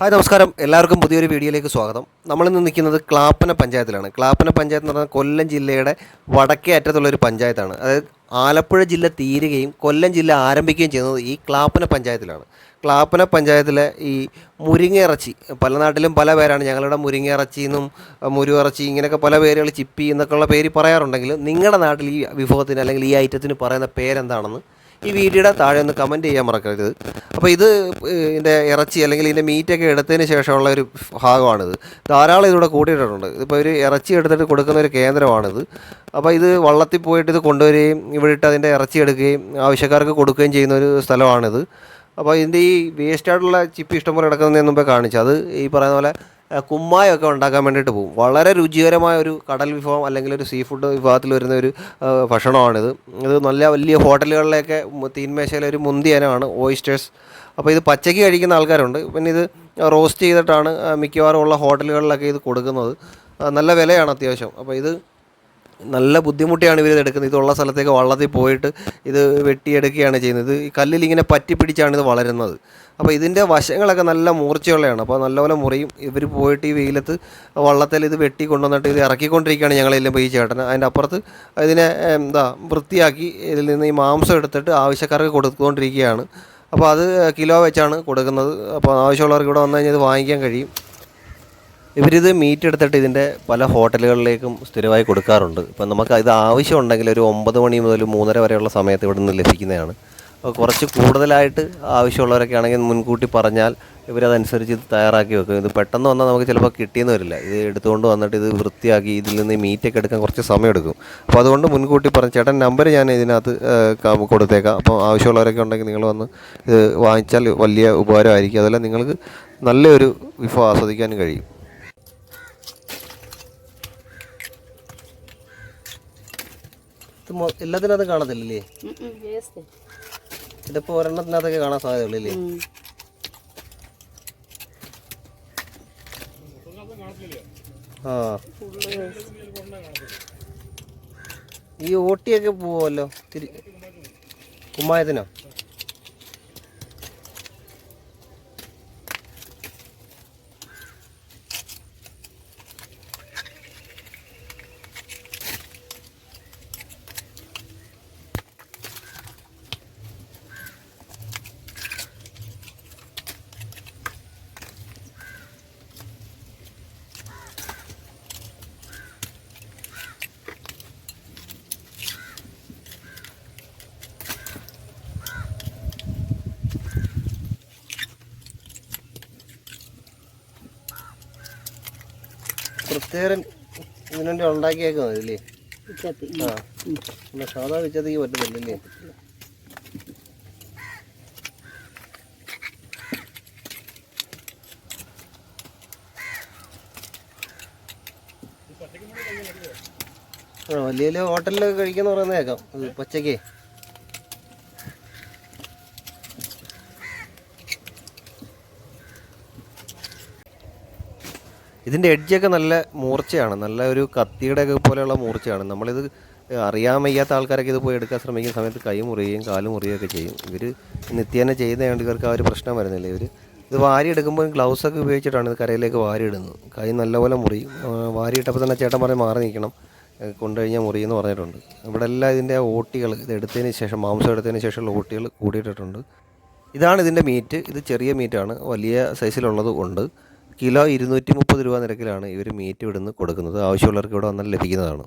Hi നമസ്കാരം. എല്ലാവർക്കും പുതിയൊരു വീഡിയോയിലേക്ക് സ്വാഗതം. നമ്മളിന്ന് നിൽക്കുന്നത് ക്ലാപ്പന പഞ്ചായത്തിലാണ്. ക്ലാപ്പന പഞ്ചായത്ത് എന്ന് പറഞ്ഞാൽ കൊല്ലം ജില്ലയുടെ വടക്കേ അറ്റത്തുള്ള ഒരു പഞ്ചായത്താണ്. അതായത് ആലപ്പുഴ ജില്ല തീരുകയും കൊല്ലം ജില്ല ആരംഭിക്കുകയും ചെയ്യുന്നത് ഈ ക്ലാപ്പന പഞ്ചായത്തിലാണ്. ക്ലാപ്പന പഞ്ചായത്തിലെ ഈ മുരിങ്ങയിറച്ചി പല നാട്ടിലും പല പേരാണ് ഞങ്ങളുടെ മുരിങ്ങയിറച്ചി എന്നും മുരുവിറച്ചി ഇങ്ങനെയൊക്കെ പല പേരുകൾ ചിപ്പി എന്നൊക്കെയുള്ള പേര് പറയാറുണ്ടെങ്കിലും നിങ്ങളുടെ നാട്ടിൽ ഈ വിഭവത്തിന് അല്ലെങ്കിൽ ഈ ഐറ്റത്തിന് പറയുന്ന പേരെന്താണെന്ന് ഈ വീഡിയോയുടെ താഴെ ഒന്ന് കമന്റ് ചെയ്യാൻ മറക്കരുത്. അപ്പോൾ ഇത് ഇതിന്റെ ഇറച്ചി അല്ലെങ്കിൽ ഇതിന്റെ മീറ്റൊക്കെ എടുത്തതിന് ശേഷമുള്ള ഒരു ഭാഗമാണിത്. ധാരാളം ഇതിവിടെ കൂട്ടിയിട്ടുണ്ട് ഇതിപ്പോൾ ഒരു ഇറച്ചി എടുത്തിട്ട് കൊടുക്കുന്ന ഒരു കേന്ദ്രമാണിത്. അപ്പോൾ ഇത് വള്ളത്തിൽ പോയിട്ട് ഇത് കൊണ്ടുവരികയും ഇവിടെ ഇട്ട് അതിന്റെ ഇറച്ചി എടുക്കുകയും ആവശ്യക്കാർക്ക് കൊടുക്കുകയും ചെയ്യുന്ന ഒരു സ്ഥലമാണിത്. അപ്പോൾ ഇതിന്റെ ഈ വേസ്റ്റ് ആയിട്ടുള്ള ചിപ്പി ഇഷ്ടംപോലെ കിടക്കുന്നതിന് മുമ്പേ കാണിച്ചു. അത് ഈ പറയുന്ന പോലെ കുമ്മായമൊക്കെ ഉണ്ടാക്കാൻ വേണ്ടിയിട്ട് പോകും. വളരെ രുചികരമായ ഒരു കടൽ വിഭവം അല്ലെങ്കിൽ ഒരു സീ ഫുഡ് വിഭാഗത്തിൽ വരുന്ന ഒരു ഭക്ഷണമാണിത്. ഇത് നല്ല വലിയ ഹോട്ടലുകളിലേക്ക് തീൻമേശയിലെ ഒരു മുന്തിയ ഇനമാണ് ഓയിസ്റ്റേഴ്സ് അപ്പോൾ ഇത് പച്ചയ്ക്ക് കഴിക്കുന്ന ആൾക്കാരുണ്ട്. പിന്നെ ഇത് റോസ്റ്റ് ചെയ്തിട്ടാണ് മിക്കവാറും ഉള്ള ഹോട്ടലുകളിലൊക്കെ ഇത് കൊടുക്കുന്നത്. നല്ല വിലയാണ് അത്യാവശ്യം. അപ്പോൾ ഇത് നല്ല ബുദ്ധിമുട്ടിയാണ് ഇവർ ഇതെടുക്കുന്നത് ഇതുള്ള സ്ഥലത്തേക്ക് വള്ളത്തിൽ പോയിട്ട് ഇത് വെട്ടിയെടുക്കുകയാണ് ചെയ്യുന്നത്. ഈ കല്ലിൽ ഇങ്ങനെ പറ്റി പിടിച്ചാണ് ഇത് വളരുന്നത്. അപ്പോൾ ഇതിന്റെ വശങ്ങളൊക്കെ നല്ല മൂർച്ചയുള്ളതാണ്. അപ്പോൾ നല്ലപോലെ മുറിയും. ഇവർ പോയിട്ട് ഈ വെയിലത്ത് വള്ളത്തിൽ ഇത് വെട്ടി കൊണ്ടുവന്നിട്ട് ഇത് ഇറക്കിക്കൊണ്ടിരിക്കുകയാണ് ഞങ്ങളെല്ലാം പോയി ചേട്ടൻ അതിന്റെ അപ്പുറത്ത് ഇതിനെ എന്താ വൃത്തിയാക്കി ഇതിൽ നിന്ന് ഈ മാംസം എടുത്തിട്ട് ആവശ്യക്കാർക്ക് കൊടുത്തുകൊണ്ടിരിക്കുകയാണ്. അപ്പോൾ അത് കിലോ വെച്ചാണ് കൊടുക്കുന്നത്. അപ്പോൾ ആവശ്യമുള്ളവർക്ക് ഇവിടെ വന്നു കഴിഞ്ഞാൽ ഇത് വാങ്ങിക്കാൻ കഴിയും. ഇവരിത് മീറ്റ് എടുത്തിട്ട് ഇതിന്റെ പല ഹോട്ടലുകളിലേക്കും സ്ഥിരമായി കൊടുക്കാറുണ്ട്. ഇപ്പം നമുക്ക് ഇത് ആവശ്യമുണ്ടെങ്കിൽ ഒരു ഒമ്പത് മണി മുതൽ മൂന്നര വരെയുള്ള സമയത്ത് ഇവിടെ നിന്ന് ലഭിക്കുന്നതാണ്. അപ്പോൾ കുറച്ച് കൂടുതലായിട്ട് ആവശ്യമുള്ളവരൊക്കെ ആണെങ്കിൽ മുൻകൂട്ടി പറഞ്ഞാൽ ഇവരതനുസരിച്ച് ഇത് തയ്യാറാക്കി വെക്കും. ഇത് പെട്ടെന്ന് വന്നാൽ നമുക്ക് ചിലപ്പോൾ കിട്ടിയെന്ന് വരില്ല. ഇത് എടുത്തുകൊണ്ട് വന്നിട്ട് ഇത് വൃത്തിയാക്കി ഇതിൽ നിന്ന് മീറ്റൊക്കെ എടുക്കാൻ കുറച്ച് സമയം എടുക്കും അപ്പോൾ അതുകൊണ്ട് മുൻകൂട്ടി പറഞ്ഞ ചേട്ടൻ നമ്പർ ഞാൻ ഇതിനകത്ത് കൊടുത്തേക്കാം. അപ്പോൾ ആവശ്യമുള്ളവരൊക്കെ ഉണ്ടെങ്കിൽ നിങ്ങൾ വന്ന് ഇത് വാങ്ങിച്ചാൽ വലിയ ഉപകാരമായിരിക്കും. അതല്ല നിങ്ങൾക്ക് നല്ലൊരു വിഭവം ആസ്വദിക്കാനും കഴിയും. ഇത് മൊ- എല്ലാത്തിനകത്തും കാണത്തില്ലേ ഇതിപ്പോ ഒരെണ്ണത്തിനകത്തൊക്കെ കാണാൻ സാധ്യതയുള്ളൂ ആ. ഈ ഓട്ടിയൊക്കെ പോവല്ലോ തിരി കുമ്മായത്തിനോ? പ്രത്യേകം ഇതിനുവേണ്ടി ഉണ്ടാക്കിയേക്കുന്നത് ഇല്ലേ? ആ. പിന്നെ സാധാ വിച്ചത്തേക്ക് പറ്റത്തില്ലല്ലേ? ആ വലിയ വലിയ ഹോട്ടലിലൊക്കെ കഴിക്കാന്ന് പറയുന്നത് കേൾക്കാം. പച്ചക്കേ ഇതിന്റെ എഡ്ജൊക്കെ നല്ല മൂർച്ചയാണ്. നല്ല ഒരു കത്തിയുടെ ഒക്കെ പോലെയുള്ള മൂർച്ചയാണ്. നമ്മളിത് അറിയാൻ വയ്യാത്ത ആൾക്കാരൊക്കെ ഇത് പോയി എടുക്കാൻ ശ്രമിക്കുന്ന സമയത്ത് കൈ മുറിയുകയും കാൽ മുറിയുകയൊക്കെ ചെയ്യും. ഇവർ നിത്യേന ചെയ്യുന്നതുകൊണ്ട് ഇവർക്ക് ആ ഒരു പ്രശ്നം വരുന്നില്ല. ഇവർ ഇത് വാരി എടുക്കുമ്പോൾ ഗ്ലൗസ് ഒക്കെ ഉപയോഗിച്ചിട്ടാണ് ഇത് കരയിലേക്ക് വാരി ഇടുന്നത് കൈ നല്ലപോലെ മുറിയും. വാരിയിട്ടപ്പോൾ തന്നെ ചേട്ടൻ പറഞ്ഞ് മാറി നിൽക്കണം കൊണ്ടുകഴിഞ്ഞാൽ മുറിയെന്ന് പറഞ്ഞിട്ടുണ്ട്. ഇവിടെ എല്ലാം ഇതിന്റെ ഓട്ടികൾ ഇത് എടുത്തതിന് ശേഷം മാംസം എടുത്തതിന് ശേഷമുള്ള ഓട്ടികൾ കൂടിയിട്ടിട്ടുണ്ട്. ഇതാണ് ഇതിന്റെ മീറ്റ് ഇത് ചെറിയ മീറ്റാണ് വലിയ സൈസിലുള്ളത് ഉണ്ട്. കിലോ ഇരുന്നൂറ്റി മുപ്പത് രൂപ നിരക്കിലാണ് ഇവർ മീറ്റ് ഇവിടുന്ന് കൊടുക്കുന്നത്. ആവശ്യമുള്ളവർക്ക് ഇവിടെ വന്നാൽ ലഭിക്കുന്നതാണ്.